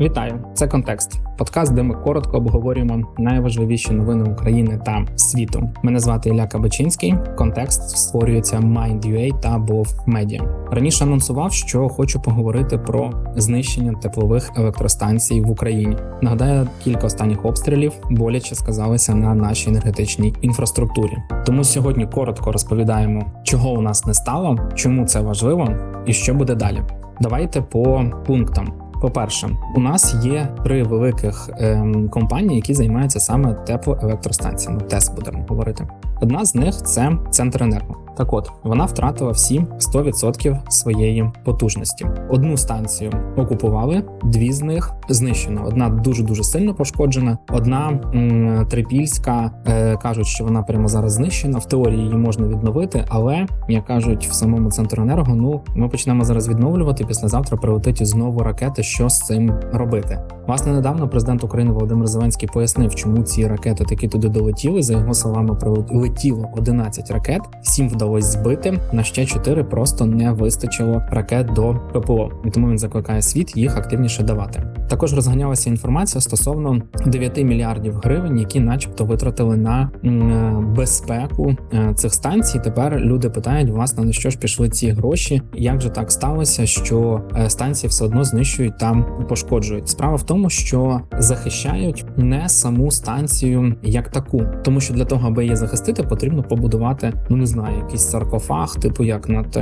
Вітаю! Це контекст. Подкаст, де ми коротко обговорюємо найважливіші новини України та світу. Мене звати Ілля Кабачинський. Контекст створюється Mind.ua та Bov Media. Раніше анонсував, що хочу поговорити про знищення теплових електростанцій в Україні. Нагадаю, кілька останніх обстрілів боляче сказалися на нашій енергетичній інфраструктурі. Тому сьогодні коротко розповідаємо, чого у нас не стало, чому це важливо і що буде далі. Давайте по пунктам. По-перше, у нас є три великих ем, компанії, які займаються саме теплоелектростанціями. ТЕС будемо говорити. Одна з них це Центренерго. Так от вона втратила всі 100% своєї потужності. Одну станцію окупували, дві з них знищено. Одна дуже дуже сильно пошкоджена. Одна м, трипільська е, кажуть, що вона прямо зараз знищена. В теорії її можна відновити, але як кажуть в самому центренерго, ну ми почнемо зараз відновлювати. Післязавтра прилетить знову ракети. Що з цим робити? Власне, недавно президент України Володимир Зеленський пояснив, чому ці ракети таки туди долетіли. За його словами, прилетіло 11 ракет, 7 вдалося збити. На ще 4 просто не вистачило ракет до ППО, і тому він закликає світ їх активніше давати. Також розганялася інформація стосовно 9 мільярдів гривень, які, начебто, витратили на безпеку е, цих станцій. Тепер люди питають, власне, на що ж пішли ці гроші? Як же так сталося, що е, станції все одно знищують та пошкоджують? Справа в тому, що захищають не саму станцію як таку, тому що для того, аби її захистити, потрібно побудувати, ну не знаю, якийсь саркофаг, типу як над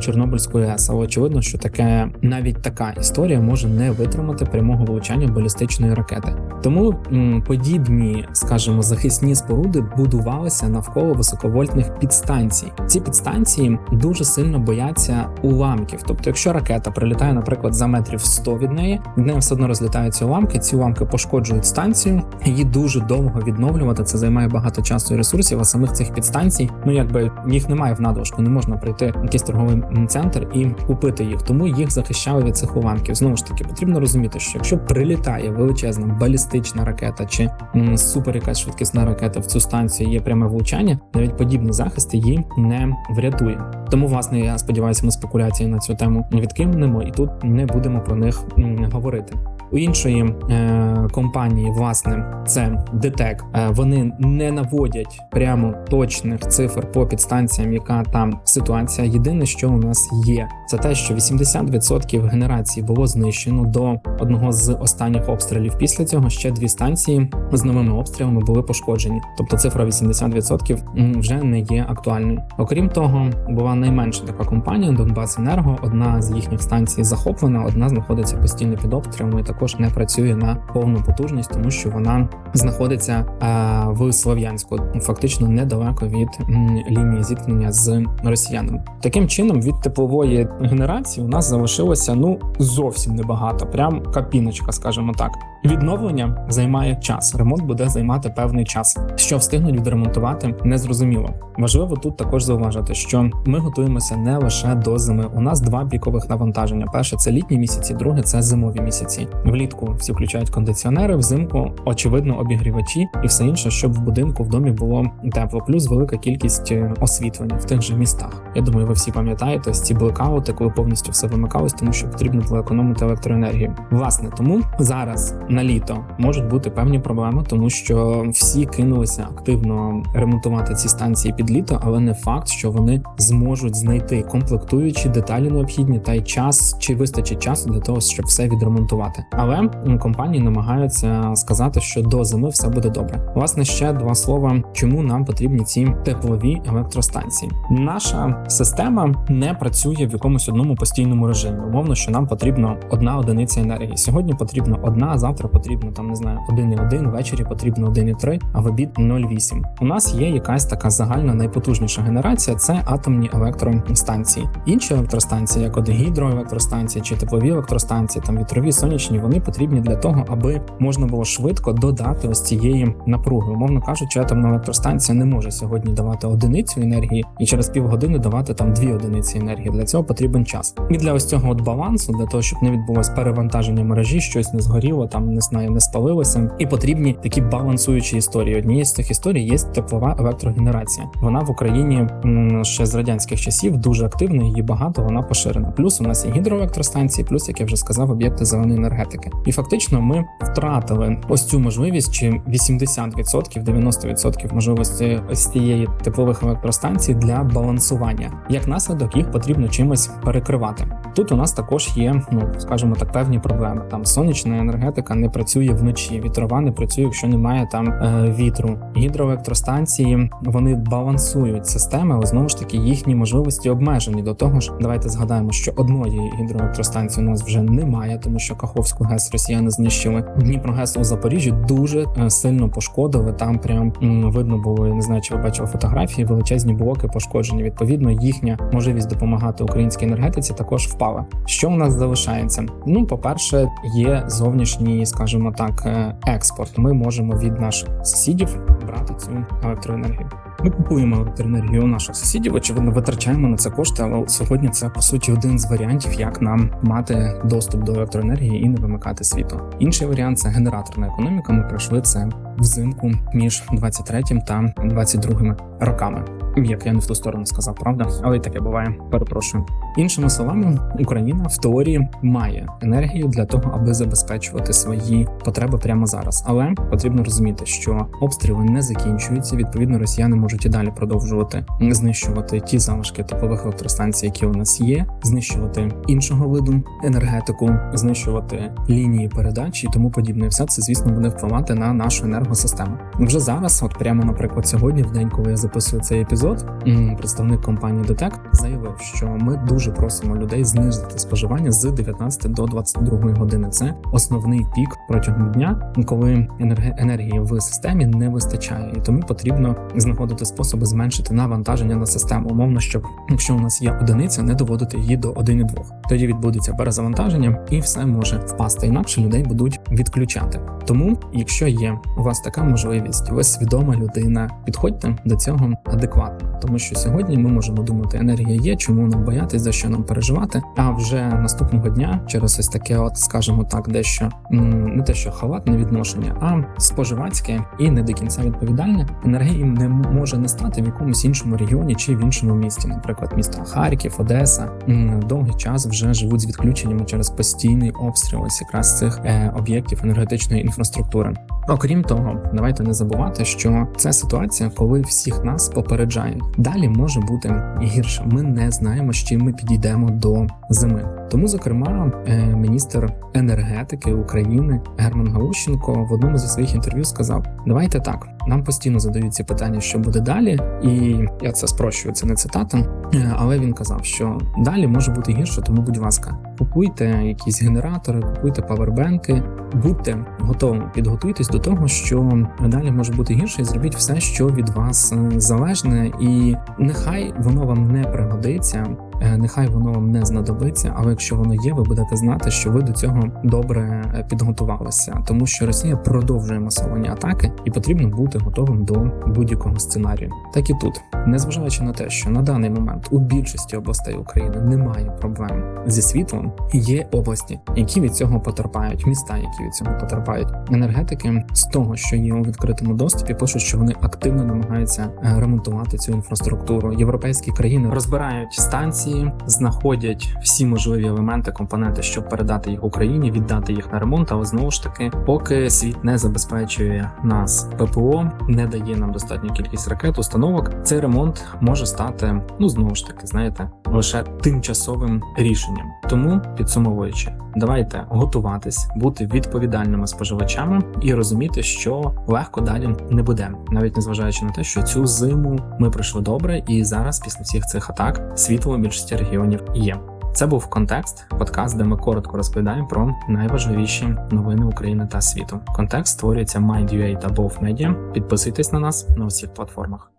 Чорнобильською АЕС. Але очевидно, що таке навіть така історія може не витримати прямого влучання балістичної ракети. Тому м, подібні, скажімо, захисні споруди будувалися навколо високовольтних підстанцій. Ці підстанції дуже сильно бояться уламків. Тобто, якщо ракета прилітає, наприклад, за метрів 100 від неї, від неї все одно розлітаються уламки. Ці уламки пошкоджують станцію. Її дуже довго відновлювати. Це займає багато часу і ресурсів. А самих цих підстанцій, ну якби їх немає в надлишку, не можна прийти в якийсь торговий центр і купити їх. Тому їх захищали від цих уламків. Знову ж таки, потрібно розуміти, що якщо прилітає величезна балістична ракета чи супер якась швидкісна ракета в цю станцію, є пряме влучання, навіть подібний захист її не врятує. Тому, власне, я сподіваюся, ми спекуляції на цю тему відкинемо і тут не будемо про них говорити. У іншої е, компанії, власне, це ДТЕК. Е, вони не наводять прямо точних цифр по підстанціям, яка там ситуація. Єдине, що у нас є, це те, що 80% генерації було знищено до одного з останніх обстрілів. Після цього ще дві станції з новими обстрілами були пошкоджені. Тобто цифра 80% вже не є актуальною. Окрім того, була найменша така компанія Донбасенерго. Одна з їхніх станцій захоплена, одна знаходиться постійно під обстрілами і також не працює на повну потужність, тому що вона знаходиться в Слов'янську, фактично недалеко від лінії зіткнення з росіянами. Таким чином, від теплової генерації у нас залишилося ну зовсім небагато, прям капіночка, скажімо так. Відновлення займає час. Ремонт буде займати певний час. Що встигнуть відремонтувати, незрозуміло. Важливо тут також зауважити, що ми готуємося не лише до зими. У нас два пікових навантаження: перше це літні місяці, друге це зимові місяці. Влітку всі включають кондиціонери, взимку очевидно обігрівачі і все інше, щоб в будинку в домі було тепло. Плюс велика кількість е, освітлення в тих же містах. Я думаю, ви всі пам'ятаєте ці блекаути, коли повністю все вимикалось, тому що потрібно було економити електроенергію. Власне, тому зараз на літо можуть бути певні проблеми, тому що всі кинулися активно ремонтувати ці станції під літо, але не факт, що вони зможуть знайти комплектуючі деталі необхідні та й час, чи вистачить часу для того, щоб все відремонтувати. Але компанії намагаються сказати, що до зими все буде добре. Власне, ще два слова, чому нам потрібні ці теплові електростанції. Наша система не працює в якомусь одному постійному режимі. Умовно, що нам потрібно одна одиниця енергії. Сьогодні потрібно одна, а завтра потрібно там не знаю 1,1, ввечері потрібно 1,3, а в обід 0,8. У нас є якась така загальна найпотужніша генерація це атомні електростанції. Інші електростанції, як от гідроелектростанції чи теплові електростанції, там вітрові сонячні, вони потрібні для того, аби можна було швидко додати ось цієї напруги. Умовно кажучи, атомна електростанція не може сьогодні давати одиницю енергії і через півгодини давати там дві одиниці енергії. Для цього потрібен час. І для ось цього от балансу, для того, щоб не відбулось перевантаження мережі, щось не згоріло, там не знаю, не спалилося, і потрібні такі балансуючі історії. Однією з цих історій є теплова електрогенерація. Вона в Україні ще з радянських часів дуже активна, її багато, вона поширена. Плюс у нас є гідроелектростанції, плюс, як я вже сказав, об'єкти зеленої енергетики. І фактично ми втратили ось цю можливість, чи 80%, 90% можливості ось цієї теплових електростанцій для балансування. Як наслідок їх потрібно чимось перекривати. Тут у нас також є, ну скажімо так, певні проблеми. Там сонячна енергетика не працює вночі, вітрова не працює, якщо немає там е, вітру. Гідроелектростанції вони балансують системи, але знову ж таки їхні можливості обмежені. До того ж, давайте згадаємо, що одної гідроелектростанції у нас вже немає, тому що Каховську ГЕС Росіяни знищили. Дніпрогес у Запоріжжі дуже е, сильно пошкодили. Там прям видно було, я не знаю, чи ви бачили фотографії, величезні блоки пошкоджені. Відповідно, їхня можливість допомагати українській енергетиці також впала. Що у нас залишається? Ну, по-перше, є зовнішній, скажімо так, е, експорт. Ми можемо від наших сусідів брати цю електроенергію. Ми купуємо електроенергію у наших сусідів, очевидно, витрачаємо на це кошти, але сьогодні це по суті один з варіантів, як нам мати доступ до електроенергії і не вимикати світло. Інший варіант це генераторна економіка. Ми пройшли це взимку між 23 та 22 роками. Як я не в ту сторону сказав, правда, але й таке буває. Перепрошую. Іншими словами, Україна в теорії має енергію для того, аби забезпечувати свої потреби прямо зараз. Але потрібно розуміти, що обстріли не закінчуються. Відповідно, росіяни можуть і далі продовжувати знищувати ті залишки теплових електростанцій, які у нас є, знищувати іншого виду енергетику, знищувати лінії передач і тому подібне. Все це, звісно, буде впливати на нашу енергосистему. Вже зараз, от прямо, наприклад, сьогодні, в день, коли я записую цей епізод, м, представник компанії ДТЕК заявив, що ми дуже просимо людей знизити споживання з 19 до 22 години. Це основний пік протягом дня, коли енергії в системі не вистачає, і тому потрібно знаходити способи зменшити навантаження на систему. Умовно, щоб якщо у нас є одиниця, не доводити її до 1,2. Тоді відбудеться перезавантаження, і все може впасти. Інакше людей будуть відключати. Тому, якщо є у вас така можливість, ви свідома людина, підходьте до цього адекватно, тому що сьогодні ми можемо думати, енергія є, чому нам боятись, за що нам переживати. А вже наступного дня, через ось таке, от скажімо так, дещо не те, що халатне відношення, а споживацьке і не до кінця відповідальне, енергія не може не стати в якомусь іншому регіоні чи в іншому місті, наприклад, міста Харків, Одеса, довгий час вже живуть з відключеннями через постійний обстріл ось якраз цих е, об'єктів енергетичної інфраструктури. Окрім того, давайте не забувати, що це ситуація, коли всіх нас попереджають. Далі може бути гірше. Ми не знаємо, з чим ми підійдемо до зими. Тому, зокрема, е, міністр енергетики України Герман Галущенко в одному зі своїх інтерв'ю сказав: Давайте так. Нам постійно задають ці питання, що буде далі, і я це спрощую, це не цитата. Е, Але він казав, що далі може бути гірше, тому будь ласка, купуйте якісь генератори, купуйте павербенки, будьте готові, підготуйтесь до того, що далі може бути гірше, зробіть все, що від вас е, залежне, і нехай воно вам не пригодиться. Е, Нехай воно вам не знадобиться, але якщо воно є, ви будете знати, що ви до цього добре е, підготувалися, тому що Росія продовжує масовані атаки, і потрібно бути готовим до будь-якого сценарію. Так і тут, незважаючи на те, що на даний момент у більшості областей України немає проблем зі світлом, є області, які від цього потерпають, міста, які від цього потерпають. Енергетики з того, що є у відкритому доступі, пишуть, що вони активно намагаються е, ремонтувати цю інфраструктуру. Європейські країни розбирають станції, знаходять всі можливі елементи, компоненти, щоб передати їх Україні, віддати їх на ремонт. Але знову ж таки, поки світ не забезпечує нас ППО, не дає нам достатню кількість ракет, установок, цей ремонт може стати, ну знову ж таки, знаєте, лише тимчасовим рішенням. Тому підсумовуючи, давайте готуватись, бути відповідальними споживачами і розуміти, що легко далі не буде, навіть незважаючи на те, що цю зиму ми пройшли добре, і зараз, після всіх цих атак, світло в більшості регіонів є. Це був контекст, подкаст, де ми коротко розповідаємо про найважливіші новини України та світу. Контекст створюється Mind.ua та Both Media. Підписуйтесь на нас на усіх платформах.